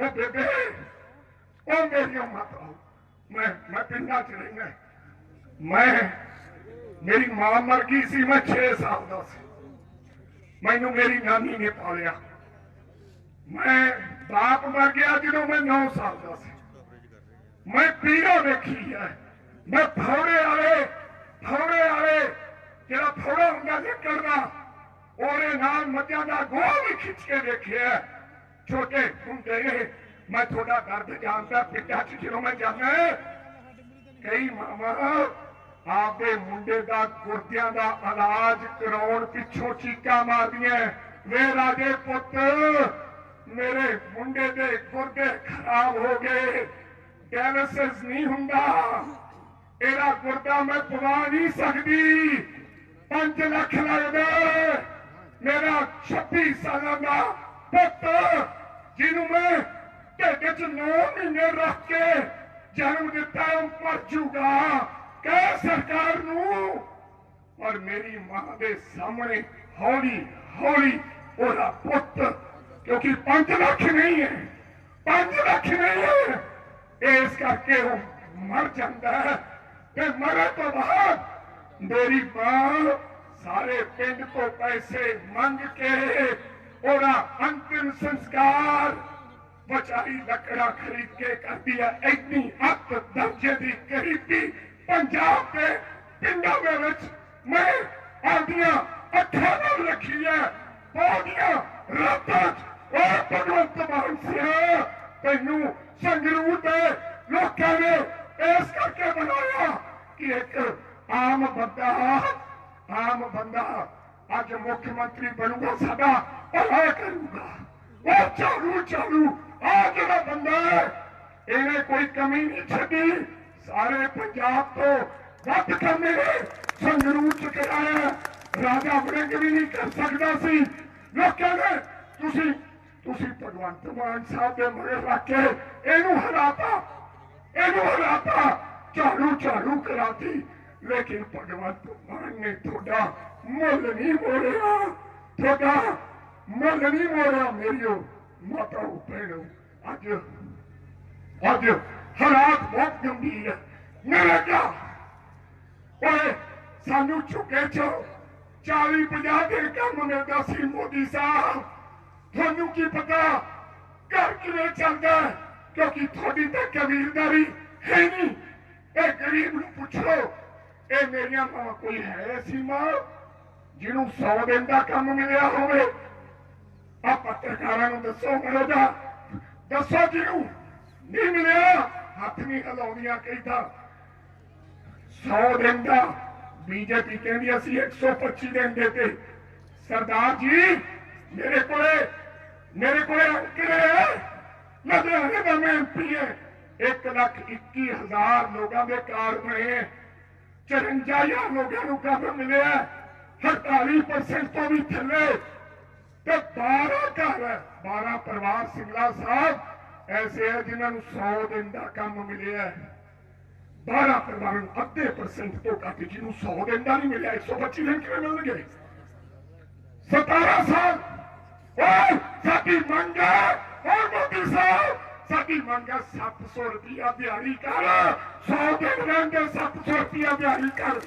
ਉਹ ਬੇਬੇ, ਉਹ ਮੇਰੀਆਂ ਮਾਤਾ, ਮੈਂ ਮੈਂ ਪਿੰਡਾਂ ਚ ਰਹਿਣਾ ਮੈਂ, ਮੇਰੀ ਮਾਂ ਮਰ ਗਈ ਸੀ, ਮੈਂ 6 ਸਾਲ ਦਾ ਸੀ। ਮੈਨੂੰ ਮੇਰੀ ਨਾਨੀ ਨੇ ਪਾਲਿਆ। ਮੈਂ ਬਾਪ ਮਰ ਗਿਆ ਜਦੋਂ ਮੈਂ 9 ਸਾਲ ਦਾ ਸੀ। ਮੈਂ ਪੀੜੋ ਵੇਖੀ ਹੈ। ਮੈਂ ਫੌੜੇ ਵਾਲੇ ਫੌੜੇ ਵਾਲੇ, ਜਿਹੜਾ ਫੌੜਾ ਹੁੰਦਾ ਨਿਕਲਦਾ ਉਹਦੇ ਨਾਲ ਮੱਝਾਂ ਦਾ ਗੋਹਾ ਵੀ ਖਿੱਚ ਕੇ ਵੇਖਿਆ। ਛੋਟੇ ਹੁੰਦੇ ਨੇ ਮੈਂ ਤੁਹਾਡਾ ਦਰਦ ਜਾਣਦਾ ਪਿੱਟਾ ਚ ਜਦੋਂ ਮੈਂ ਜਾਂਦਾ, ਕਈ ਮਾਮਾ ਆਪਦੇ ਮੁੰਡੇ ਦਾ, ਗੁਰਦਿਆਂ ਦਾ ਇਲਾਜ ਕਰਾਉਣ ਪਿੱਛੋਂ ਚੀਕਾਂ ਮਾਰਦੀਆਂ ਵੇ ਰਾਜੇ ਪੁੱਤ, ਮੇਰੇ ਮੁੰਡੇ ਦੇ ਗੁਰਦੇ ਖਰਾਬ ਹੋ ਗਏ ਡਾਇਲਿਸਿਸ ਨਹੀਂ ਹੁੰਦਾ। ਇਹਦਾ ਗੁਰਦਾ ਮੈਂ ਪਵਾ ਨਹੀਂ ਸਕਦੀ। 5 ਲੱਖ ਲੱਗਦਾ। ਮੇਰਾ 26 ਸਾਲਾਂ ਦਾ ਪੁੱਤ ਜਿਹਨੂੰ ਮੈਂ ਢਿੱਡ 'ਚ 9 ਮਹੀਨੇ ਰੱਖ ਕੇ ਜਨਮ ਦਿੱਤਾ ਉਹ ਮਰ ਜੂਗਾ, ਕਹਿ ਸਰਕਾਰ ਨੂੰ, ਪਰ ਮੇਰੀ ਮਾਂ ਦੇ ਸਾਹਮਣੇ ਹੌਲੀ ਹੌਲੀ ਉਹਦਾ ਪੁੱਤ, ਕਿਉਂਕਿ 5 ਲੱਖ ਨਹੀਂ ਹੈ 5 ਲੱਖ ਨਹੀਂ ਹੈ, ਇਸ ਕਰਕੇ ਉਹ ਮਰ ਜਾਂਦਾ ਹੈ। ਤੇ ਮਰਨ ਤੋਂ ਬਾਅਦ ਮੇਰੀ ਮਾਂ ਸਾਰੇ ਪਿੰਡ ਤੋਂ ਪੈਸੇ ਮੰਗ ਕੇ ਉਹਦਾ ਅੰਤ ਅੰਤਿਮ ਸੰਸਕਾਰ। ਵਿਚਾਰੀ ਲੱਕੜਾ ਖਰੀਦ ਕੇ ਕਰਦੀ ਹੈ। ਇੰਨੀ ਅੱਤ ਦਰਜੇ ਦੀ ਗਰੀਬੀ ਪੰਜਾਬ ਦੇ ਪਿੰਡਾਂ ਦੇ ਵਿੱਚ ਮੈਂ ਆਪਦੀਆਂ ਅੱਖਾਂ ਨਾਲ ਰੱਖੀ ਹੈ। ਪੌੜੀਆਂ ਰਾਤਾਂ 'ਚ ਉਹ ਭਗਵੰਤ ਮਾਨ ਸਿਆ, ਤੈਨੂੰ ਸੰਗਰੂਰ ਦੇ ਲੋਕਾਂ ਨੇ ਇਸ ਕਰਕੇ ਬਣਾਇਆ ਕਿ ਇੱਕ ਆਮ ਬੰਦਾ ਆਮ ਬੰਦਾ ਅੱਜ ਮੁੱਖ ਮੰਤਰੀ ਬਣੂਗਾ ਸਾਡਾ ਭਲਾ ਕਰੂਗਾ। ਉਹ ਚਾਲੂ ਚਾਲੂ ਆ ਜਿਹੜਾ ਬੰਦਾ ਇਹਨੇ ਕੋਈ ਕਮੀ ਨਹੀਂ ਛੱਡੀ। ਸਾਰੇ ਪੰਜਾਬ ਤੋਂ ਵੱਧ ਕੰਮੇ ਸੰਗਰੂਰ ਚ ਕਰਾਇਆ ਰਾਜਾ ਵੜਿੰਗ ਵੀ ਨਹੀਂ ਕਰ ਸਕਦਾ ਸੀ। ਲੋਕਾਂ ਨੇ, ਤੁਸੀਂ ਤੁਸੀਂ ਭਗਵੰਤ ਮਾਨ ਸਾਹਿਬ ਦੇ ਮਗਰ ਰੱਖ ਕੇ ਇਹਨੂੰ ਹਰਾਤਾ ਇਹਨੂੰ ਹਰਾਤਾ, ਝਾੜੂ ਝਾੜੂ ਕਰਾਤੀ। ਲੇਕਿਨ ਭਗਵੰਤ ਮਾਨ ਨੇ ਤੁਹਾਡਾ ਮੁੱਲ ਨਹੀਂ ਮੋੜਿਆ। ਤੁਹਾਡਾ ਮੁੱਲ ਨਹੀਂ ਮੋੜਿਆ ਮੇਰੀਓ ਮਾਤਾ ਭੈਣੋ। ਅੱਜ ਅੱਜ ਹਾਲਾਤ ਬਹੁਤ ਗੰਭੀਰ ਹੈ ਮੇਰਾ ਕਿਆ ਓਏ, ਸਾਨੂੰ ਝੁਕੇ ਚੋ 40 50 ਦੇ ਕੰਮ ਮਿਲਦਾ ਸੀ ਮੋਦੀ ਸਾਹਿਬ। ਤੁਹਾਨੂੰ ਕੀ ਪਤਾ ਘਰ ਕਿਵੇਂ ਚੱਲਦਾ ਕਿਉਂਕਿ ਤੁਹਾਡੀ ਤਾਂ ਕਬੀਲਦਾਰੀ ਹੈ ਨਹੀਂ। ਇਹ ਗਰੀਬ ਨੂੰ ਪੁੱਛੋ, ਇਹ ਮੇਰੀਆਂ ਮਾਂ ਕੋਈ ਹੈ ਸੀ ਮਾਂ ਜਿਹਨੂੰ 100 ਦਿਨ ਦਾ ਕੰਮ ਮਿਲਿਆ ਹੋਵੇ ਆ ਪੱਤਰਕਾਰਾਂ ਨੂੰ ਦੱਸੋ ਮੈਨੂੰ ਦਾ ਦੱਸੋ ਜਿਹਨੂੰ ਨਹੀਂ ਮਿਲਿਆ, ਹੱਥ ਨਹੀਂ ਹਿਲਾਉਂਦੀਆਂ ਕਹਿੰਦਾ। 100 ਦਿਨ ਦਾ ਬੀਜੇਪੀ ਕਹਿੰਦੀ ਅਸੀਂ 125 ਦਿਨ ਦੇ ਤੇ। ਸਰਦਾਰ ਜੀ, ਮੇਰੇ ਕੋਲੇ ਮੇਰੇ ਕੋਲੇ ਕਿਹੜੇ ਲੁਧਿਆਣੇ ਦਾ ਮੈਂ ਐਮਪੀ ਹੈ 1 ਲੱਖ 21 ਹਜ਼ਾਰ ਲੋਕਾਂ ਦੇ ਕਾਰਡ ਬਣੇ। ਹੈ 54000 ਲੋਕਾਂ ਨੂੰ ਕੰਮ ਮਿਲਿਆ। 48% ਤੋਂ ਵੀ ਥੱਲੇ ਤੇ 12 ਘਰ 12 ਪਰਿਵਾਰ ਸਿੰਗਲਾ ਸਾਹਿਬ, ਐਸੇ ਹੈ ਜਿਨ੍ਹਾਂ ਨੂੰ 100 ਦਿਨ ਦਾ ਕੰਮ ਮਿਲਿਆ ਹੈ। 12 ਪਰਿਵਾਰਾਂ ਨੂੰ ਅੱਧੇ ਪਰਸੈਂਟ ਤੋਂ ਘੱਟ ਜਿਹਨੂੰ 100 ਦਿਨ ਦਾ ਨਹੀਂ ਮਿਲਿਆ 125 ਦਿਨ ਕਿਵੇਂ ਮਿਲਣਗੇ? 17 ਸਾਲ। ਓਏ, ਸਾਡੀ ਮੰਗ ਹੈ, ਓਏ ਮੋਦੀ ਸਾਹਿਬ, ਸਾਡੀ ਮੰਗ ਹੈ 700 ਰੁਪਇਆ ਦਿਹਾੜੀ ਕਰ। 100 ਦਿਨ ਰਹਿੰਦੇ 700 ਰੁਪਇਆ ਦਿਹਾੜੀ ਕਰ।